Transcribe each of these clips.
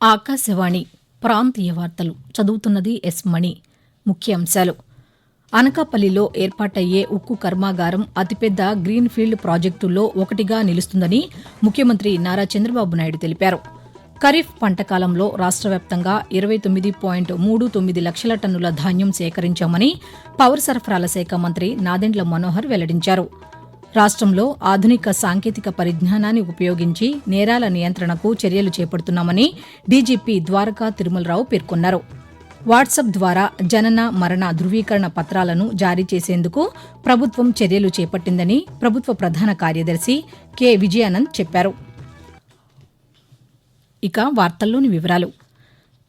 ఆకాశవాణి ప్రాంతీయ వార్తలు చదువుతున్నది ఎస్ మణి. ముఖ్యాంశాలు. అనకాపల్లిలో ఏర్పాటయ్యే ఉక్కు కర్మాగారం అతిపెద్ద గ్రీన్ఫీల్డ్ ప్రాజెక్టుల్లో ఒకటిగా నిలుస్తుందని ముఖ్యమంత్రి నారా చంద్రబాబు నాయుడు తెలిపారు. ఖరీఫ్ పంట కాలంలో రాష్ట్ర వ్యాప్తంగా ఇరవై తొమ్మిది పాయింట్ మూడు తొమ్మిది లక్షల టన్నుల ధాన్యం సేకరించామని పౌర సరఫరాల శాఖ మంత్రి నాదెండ్ల మనోహర్ వెల్లడించారు. రాష్ట్రంలో ఆధునిక సాంకేతిక పరిజ్ఞానాన్ని ఉపయోగించి నేరాల నియంత్రణకు చర్యలు చేపడుతున్నామని డీజీపీ ద్వారకా తిరుమలరావు పేర్కొన్నారు. వాట్సాప్ ద్వారా జనన మరణ ధృవీకరణ పత్రాలను జారీ చేసేందుకు ప్రభుత్వం చర్యలు చేపట్టిందని ప్రభుత్వ ప్రధాన కార్యదర్శి కె. విజయానంద్ చెప్పారు. ఇక వార్తల్లోని వివరాలు.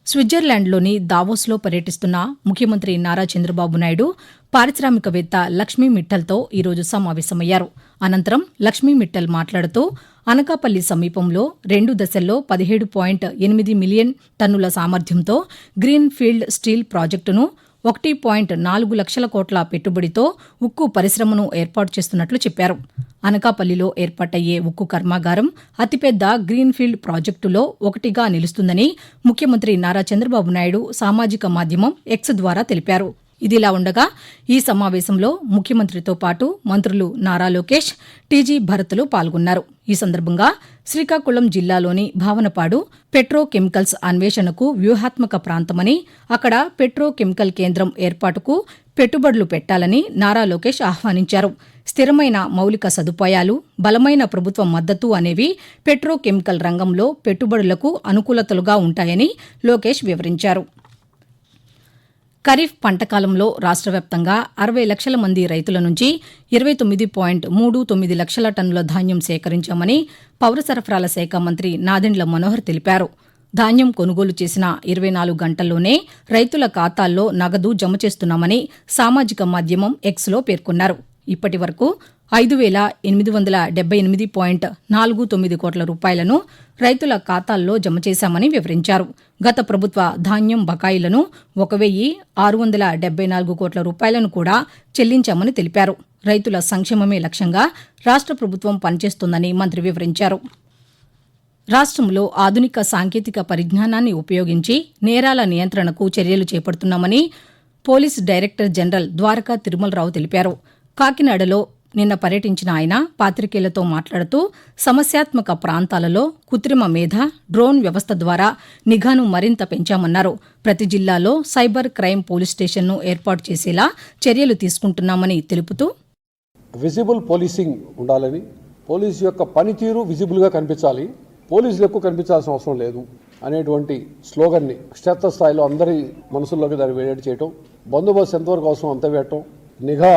స్విట్జర్లాండ్లోని దావోస్లో పర్యటిస్తున్న ముఖ్యమంత్రి నారా చంద్రబాబు నాయుడు పారిశ్రామికవేత్త లక్ష్మీ మిట్టల్తో ఈరోజు సమావేశమయ్యారు. అనంతరం లక్ష్మీ మిట్టల్ మాట్లాడుతూ అనకాపల్లి సమీపంలో రెండు దశల్లో పదిహేడు పాయింట్ ఎనిమిది మిలియన్ టన్నుల సామర్థ్యంతో గ్రీన్ ఫీల్డ్ స్టీల్ ప్రాజెక్టును ఒకటి పాయింట్ నాలుగు లక్షల కోట్ల పెట్టుబడితో ఉక్కు పరిశ్రమను ఏర్పాటు చేస్తున్నట్లు చెప్పారు. అనకాపల్లిలో ఏర్పాటయ్యే ఉక్కు కర్మాగారం అతిపెద్ద గ్రీన్ఫీల్డ్ ప్రాజెక్టులో ఒకటిగా నిలుస్తుందని ముఖ్యమంత్రి నారా చంద్రబాబు నాయుడు సామాజిక మాధ్యమం ఎక్స్ ద్వారా తెలిపారు. ఇదిలా ఉండగా ఈ సమావేశంలో ముఖ్యమంత్రితో పాటు మంత్రులు నారా లోకేష్ టీజీ భరత్లు పాల్గొన్నారు. ఈ సందర్భంగా శ్రీకాకుళం జిల్లాలోని భావనపాడు పెట్రోకెమికల్స్ అన్వేషణకు వ్యూహాత్మక ప్రాంతమని అక్కడ పెట్రోకెమికల్ కేంద్రం ఏర్పాటుకు పెట్టుబడులు పెట్టాలని నారా లోకేష్ ఆహ్వానించారు. స్థిరమైన మౌలిక సదుపాయాలు బలమైన ప్రభుత్వ మద్దతు అనేవి పెట్రోకెమికల్ రంగంలో పెట్టుబడులకు అనుకూలతలుగా ఉంటాయని లోకేష్ వివరించారు. ఖరీఫ్ పంటకాలంలో రాష్ట్ర వ్యాప్తంగా అరవై లక్షల మంది రైతుల నుంచి ఇరవై తొమ్మిది పాయింట్ మూడు తొమ్మిది లక్షల టన్నుల ధాన్యం సేకరించామని పౌర సరఫరాల శాఖ మంత్రి నాదెండ్ల మనోహర్ తెలిపారు. ధాన్యం కొనుగోలు చేసిన ఇరవై నాలుగు గంటల్లోనే రైతుల ఖాతాల్లో నగదు జమ చేస్తున్నామని సామాజిక మాధ్యమం ఎక్స్లో పేర్కొన్నారు. ఇప్పటి వరకు ఐదు వేల ఎనిమిది వందల డెబ్బై ఎనిమిది పాయింట్ నాలుగు తొమ్మిది కోట్ల రూపాయలను రైతుల ఖాతాల్లో జమ చేశామని వివరించారు. గత ప్రభుత్వ ధాన్యం బకాయిలను ఒక వెయ్యి ఆరు వందల డెబ్బై నాలుగు కోట్ల రూపాయలను కూడా చెల్లించామని తెలిపారు. రైతుల సంక్షేమమే లక్ష్యంగా రాష్ట్ర ప్రభుత్వం పనిచేస్తోందని మంత్రి వివరించారు. రాష్ట్రంలో ఆధునిక సాంకేతిక పరిజ్ఞానాన్ని ఉపయోగించి నేరాల నియంత్రణకు చర్యలు చేపడుతున్నామని police director general Dwaraka Tirumalarao తెలిపారు. కాకినాడలో నిన్న పర్యటించిన ఆయన పాతికేయులతో మాట్లాడుతూ సమస్యాత్మక ప్రాంతాలలో కృత్రిమ మేధ డ్రోన్ వ్యవస్థ ద్వారా నిఘాను మరింత పెంచామన్నారు. ప్రతి జిల్లాలో సైబర్ క్రైమ్ పోలీస్ స్టేషన్ను ఏర్పాటు చేసేలా చర్యలు తీసుకుంటున్నామని తెలుపుతూ విజిబుల్ పోలీసింగ్ ఉండాలని పోలీసు యొక్క పనితీరు విజిబుల్గా కనిపించాలి పోలీసులు ఎక్కువ కనిపించాల్సిన అవసరం లేదు అనేటువంటి స్లోగన్ని క్షేత్రస్థాయిలో అందరి మనసుల్లోకి దాన్ని వేడి చేయటం బందోబస్తు ఎంతవరకు అవసరం అంత పెట్టడం నిఘా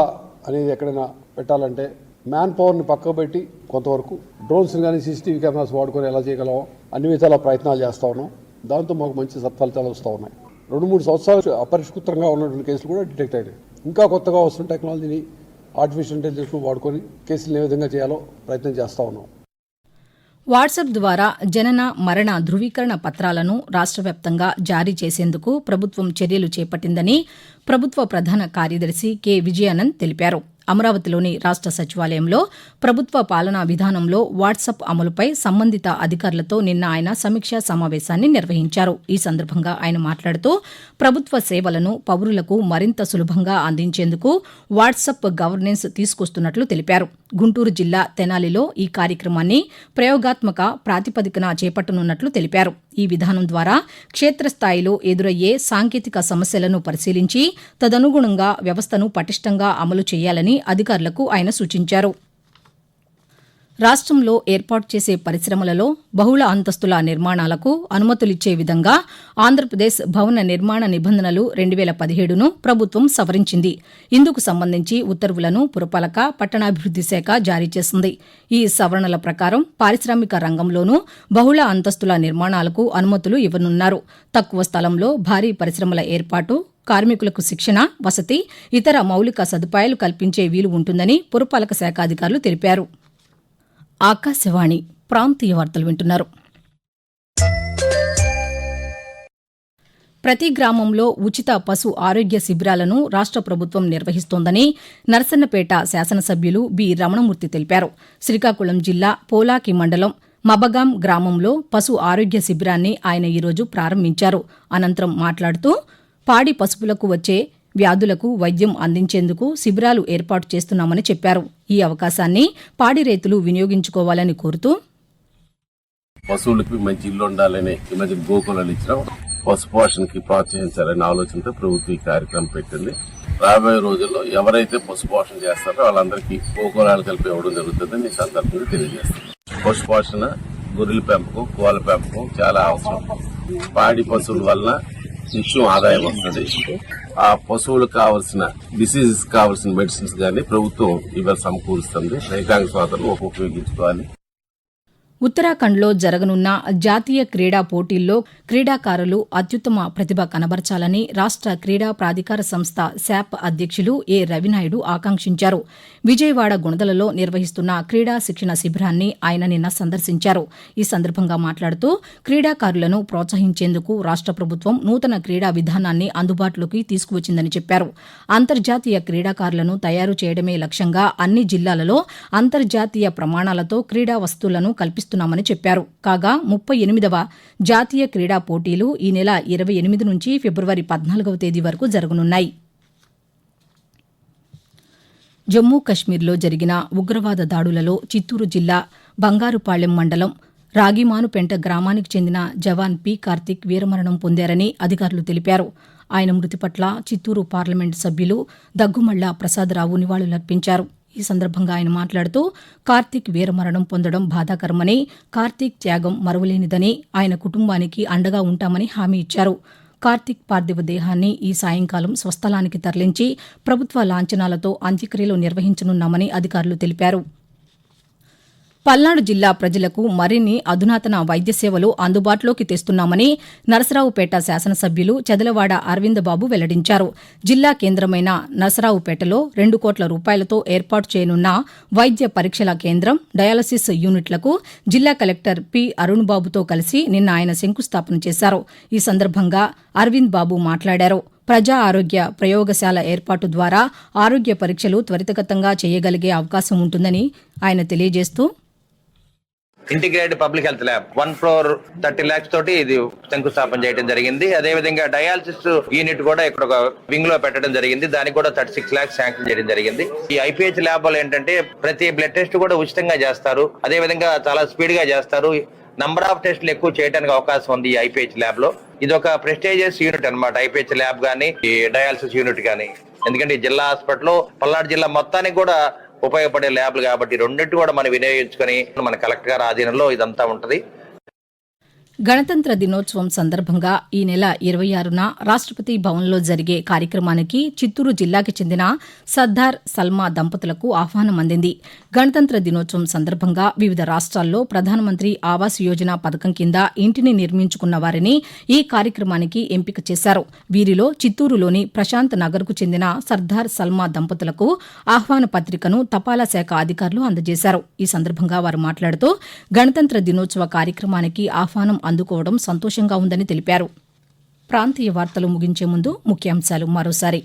అనేది ఎక్కడైనా పెట్టాలంటే మ్యాన్ పవర్ని పక్కకు పెట్టి కొంతవరకు డ్రోన్స్ కానీ సీసీటీవీ కెమెరాస్ వాడుకొని ఎలా చేయగలమో అన్ని విధాల ప్రయత్నాలు చేస్తూ ఉన్నాం. దాంతో మాకు మంచి సత్ఫలితాలు వస్తూ ఉన్నాయి. రెండు మూడు సంవత్సరాలు అపరిష్కృతంగా ఉన్నటువంటి కేసులు కూడా డిటెక్ట్ అయినాయి. ఇంకా కొత్తగా వస్తున్న టెక్నాలజీని ఆర్టిఫిషియల్ ఇంటెలిజెన్స్ వాడుకొని కేసులను ఏ విధంగా చేయాలో ప్రయత్నం చేస్తూ ఉన్నాం. వాట్సాప్ ద్వారా జనన మరణ ధృవీకరణ పత్రాలను రాష్ట్ర వ్యాప్తంగా జారీ చేసేందుకు ప్రభుత్వం చర్యలు చేపట్టిందని ప్రభుత్వ ప్రధాన కార్యదర్శి కె. విజయానంద్ తెలిపారు. అమరావతిలోని రాష్ట్ర సచివాలయంలో ప్రభుత్వ పాలనా విధానంలో వాట్సాప్ అమలుపై సంబంధిత అధికారులతో నిన్న ఆయన సమీక్షా సమావేశాన్ని నిర్వహించారు. ఈ సందర్భంగా ఆయన మాట్లాడుతూ ప్రభుత్వ సేవలను పౌరులకు మరింత సులభంగా అందించేందుకు వాట్సాప్ గవర్నెన్స్ తీసుకొస్తున్నట్లు తెలిపారు. గుంటూరు జిల్లా తెనాలిలో ఈ కార్యక్రమాన్ని ప్రయోగాత్మక ప్రాతిపదికన చేపట్టనున్నట్లు తెలిపారు. ఈ విధానం ద్వారా క్షేత్రస్థాయిలో ఎదురయ్యే సాంకేతిక సమస్యలను పరిశీలించి తదనుగుణంగా వ్యవస్థను పటిష్టంగా అమలు చేయాలని అధికారులకు ఆయన సూచించారు. రాష్ట్రంలో ఏర్పాటు చేసే పరిశ్రమలలో బహుళ అంతస్తుల నిర్మాణాలకు అనుమతులిచ్చే విధంగా ఆంధ్రప్రదేశ్ భవన నిర్మాణ నిబంధనలు రెండు వేల పదిహేడును ప్రభుత్వం సవరించింది. ఇందుకు సంబంధించి ఉత్తర్వులను పురపాలక పట్టణాభివృద్ది శాఖ జారీ చేసింది. ఈ సవరణల ప్రకారం పారిశ్రామిక రంగంలోనూ బహుళ అంతస్తుల నిర్మాణాలకు అనుమతులు ఇవ్వనున్నారు. తక్కువ స్థలంలో భారీ పరిశ్రమల ఏర్పాటు కార్మికులకు శిక్షణ వసతి ఇతర మౌలిక సదుపాయాలు కల్పించే వీలు ఉంటుందని పురపాలక శాఖ అధికారులు తెలిపారు. ఆకాశవాణి ప్రాంతీయ వార్తలు వింటున్నారు. ప్రతి గ్రామంలో ఉచిత పశు ఆరోగ్య శిబిరాలను రాష్ట్ర ప్రభుత్వం నిర్వహిస్తోందని నరసన్నపేట శాసనసభ్యులు బి. రమణమూర్తి తెలిపారు. శ్రీకాకుళం జిల్లా పోలాకి మండలం మబగాం గ్రామంలో పశు ఆరోగ్య శిబిరాన్ని ఆయన ఈరోజు ప్రారంభించారు. అనంతరం మాట్లాడుతూ పాడి పశువులకు వచ్చే వ్యాధులకు వైద్యం అందించేందుకు శిబిరాలు ఏర్పాటు చేస్తున్నామని చెప్పారు. ఈ అవకాశాన్ని పాడి రైతులు వినియోగించుకోవాలని కోరుతూ పశువులకి మంచి ఇల్లు ఉండాలని ఈ మధ్య గోకులాలు ఇచ్చినాం పశు పోషణకి ప్రోత్సహించాలనే ఆలోచనతో ప్రభుత్వం ఈ కార్యక్రమం పెట్టింది. రాబోయే రోజుల్లో ఎవరైతే పశు పోషణ చేస్తారో వాళ్ళందరికీ గోకులాలు కలిపి ఇవ్వడం జరుగుతుందని ఈ సందర్భంగా తెలియజేస్తాను పశు పోషణ గొర్రెల పెంపకం కోళ్ళ పెంపకం చాలా అవసరం. పాడి పశువుల వల్ల నిత్యం ఆదాయం వస్తుంది. ఆ పశువులకు కావలసిన డిసీజెస్ కావాల్సిన మెడిసిన్స్ కానీ ప్రభుత్వం ఇవాళ సమకూరుస్తుంది. రైతాంగ స్వాతంత్రం ఉపయోగించుకోవాలి. ఉత్తరాఖండ్లో జరగనున్న జాతీయ క్రీడా పోటీల్లో క్రీడాకారులు అత్యుత్తమ ప్రతిభ కనబరచాలని రాష్ట క్రీడా ప్రాధికార సంస్థ శాప్ అధ్యక్షులు ఏ రవినాయుడు ఆకాంక్షించారు. విజయవాడ గుణదలలో నిర్వహిస్తున్న క్రీడా శిక్షణ శిబిరాన్ని ఆయన నిన్న సందర్శించారు. ఈ సందర్భంగా మాట్లాడుతూ క్రీడాకారులను ప్రోత్సహించేందుకు రాష్ట ప్రభుత్వం నూతన క్రీడా విధానాన్ని అందుబాటులోకి తీసుకువచ్చిందని చెప్పారు. అంతర్జాతీయ క్రీడాకారులను తయారు చేయడమే లక్ష్యంగా అన్ని జిల్లాలలో అంతర్జాతీయ ప్రమాణాలతో క్రీడా వస్తువులను చేస్తున్నామని చెప్పారు. కాగా ముప్పై ఎనిమిదవ జాతీయ క్రీడా పోటీలు ఈ నెల ఇరవై ఎనిమిది నుంచి ఫిబ్రవరి పద్నాలుగవ తేదీ వరకు జరగనున్నాయి. జమ్మూ కశ్మీర్లో జరిగిన ఉగ్రవాద దాడులలో చిత్తూరు జిల్లా బంగారుపాళెం మండలం రాగిమానుపెంట గ్రామానికి చెందిన జవాన్ పి కార్తిక్ వీరమరణం పొందారని అధికారులు తెలిపారు. ఆయన మృతి పట్ల చిత్తూరు పార్లమెంటు సభ్యులు దగ్గుమళ్ళ ప్రసాదరావు నివాళులర్పించారు. ఈ సందర్భంగా ఆయన మాట్లాడుతూ కార్తీక్ వీరమరణం పొందడం బాధాకరమని కార్తీక్ త్యాగం మరువలేనిదని ఆయన కుటుంబానికి అండగా ఉంటామని హామీ ఇచ్చారు. కార్తీక్ పార్థివ దేహాన్ని ఈ సాయంకాలం స్వస్థలానికి తరలించి ప్రభుత్వ లాంఛనాలతో అంత్యక్రియలు నిర్వహించనున్నామని అధికారులు తెలిపారు. పల్నాడు జిల్లా ప్రజలకు మరిన్ని అధునాతన వైద్య సేవలు అందుబాటులోకి తెస్తున్నామని నరసరావుపేట శాసనసభ్యులు చెదలవాడ అరవిందబాబు వెల్లడించారు. జిల్లా కేంద్రమైన నరసరావుపేటలో రెండు కోట్ల రూపాయలతో ఏర్పాటు చేయనున్న వైద్య పరీక్షల కేంద్రం డయాలసిస్ యూనిట్లకు జిల్లా కలెక్టర్ పి అరుణ్ బాబుతో కలిసి నిన్న ఆయన శంకుస్థాపన చేశారు. ఈ సందర్భంగా అరవింద్ బాబు మాట్లాడారు. ప్రజా ఆరోగ్య ప్రయోగశాల ఏర్పాటు ద్వారా ఆరోగ్య పరీక్షలు త్వరితగతంగా చేయగలిగే అవకాశం ఉంటుందని ఆయన తెలియజేస్తూ integrated public health lab one floor thirty lakhs తోటి ఇది శంకుస్థాపన చేయడం జరిగింది. అదే విధంగా డయాలసిస్ యూనిట్ కూడా ఇక్కడ ఒక వింగ్లో పెట్టడం జరిగింది. దానికి కూడా థర్టీ సిక్స్ ల్యాక్స్ శాంక్షన్ చేయడం జరిగింది. ఈ ఐపీహెచ్ ల్యాబ్ ఏంటంటే ప్రతి బ్లడ్ టెస్ట్ కూడా ఉచితంగా చేస్తారు. అదే విధంగా చాలా స్పీడ్గా చేస్తారు. నంబర్ ఆఫ్ టెస్ట్లు ఎక్కువ చేయడానికి అవకాశం ఉంది ఈ ఐపీహెచ్ ల్యాబ్లో. ఇది ఒక ప్రెస్టేజియస్ యూనిట్ అన్నమాట. ఐపీహెచ్ ల్యాబ్ గానీ ఈ డయాలసిస్ యూనిట్ గానీ. ఎందుకంటే ఈ జిల్లా హాస్పిటల్ పల్నాడు జిల్లా మొత్తానికి కూడా ఉపయోగపడే ల్యాబ్లు కాబట్టి రెండింటి కూడా మనం వినియోగించుకొని మన కలెక్టర్ గారి ఆధీనంలో ఇదంతా ఉంటది. గణతంత్ర దినోత్సవం సందర్భంగా ఈ నెల ఇరవై ఆరున రాష్టపతి భవన్లో జరిగే కార్యక్రమానికి చిత్తూరు జిల్లాకి చెందిన సర్దార్ సల్మా దంపతులకు ఆహ్వానం అందింది. గణతంత్ర దినోత్సవం సందర్భంగా వివిధ రాష్ట్రాల్లో ప్రధానమంత్రి ఆవాస్ యోజన పథకం కింద ఇంటిని నిర్మించుకున్న వారిని ఈ కార్యక్రమానికి ఎంపిక చేశారు. వీరిలో చిత్తూరులోని ప్రశాంత్ నగర్కు చెందిన సర్దార్ సల్మా దంపతులకు ఆహ్వాన పత్రికను తపాలా శాఖ అధికారులు అందజేశారు. ఈ సందర్భంగా వారు మాట్లాడుతూ గణతంత్ర దినోత్సవ కార్యక్రమానికి ఆహ్వానం అందుకోవడం సంతోషంగా ఉందని తెలిపారు. ప్రాంతీయ వార్తలు ముగించే ముందు ముఖ్యాంశాలు మరోసారి.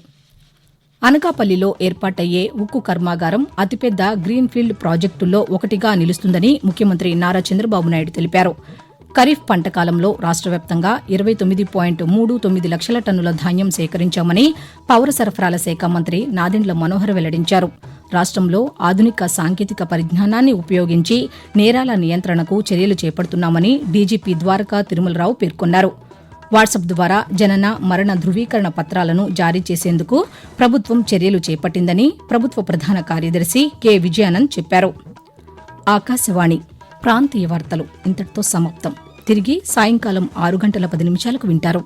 అనకాపల్లిలో ఏర్పాటయ్యే ఉక్కు కర్మాగారం అతిపెద్ద గ్రీన్ఫీల్డ్ ప్రాజెక్టుల్లో ఒకటిగా నిలుస్తుందని ముఖ్యమంత్రి నారా చంద్రబాబు నాయుడు తెలిపారు. ఖరీఫ్ పంట కాలంలో రాష్ట్ర వ్యాప్తంగా ఇరవై తొమ్మిది పాయింట్ మూడు తొమ్మిది లక్షల టన్నుల ధాన్యం సేకరించామని పౌర సరఫరాల శాఖ మంత్రి నాదెండ్ల మనోహర్ వెల్లడించారు. రాష్ట్రంలో ఆధునిక సాంకేతిక పరిజ్ఞానాన్ని ఉపయోగించి నేరాల నియంత్రణకు చర్యలు చేపడుతున్నామని డీజీపీ ద్వారకా తిరుమలరావు పేర్కొన్నారు. వాట్సాప్ ద్వారా జనన మరణ ధృవీకరణ పత్రాలను జారీ చేసేందుకు ప్రభుత్వం చర్యలు చేపట్టిందని ప్రభుత్వ ప్రధాన కార్యదర్శి కె. విజయానంద్ చెప్పారు. ఆకాశవాణి ప్రాంతీయ వార్తలు ఇంతటితో సమాప్తం. తిరిగి సాయంకాలం ఆరు గంటల పది నిమిషాలకు వింటారు.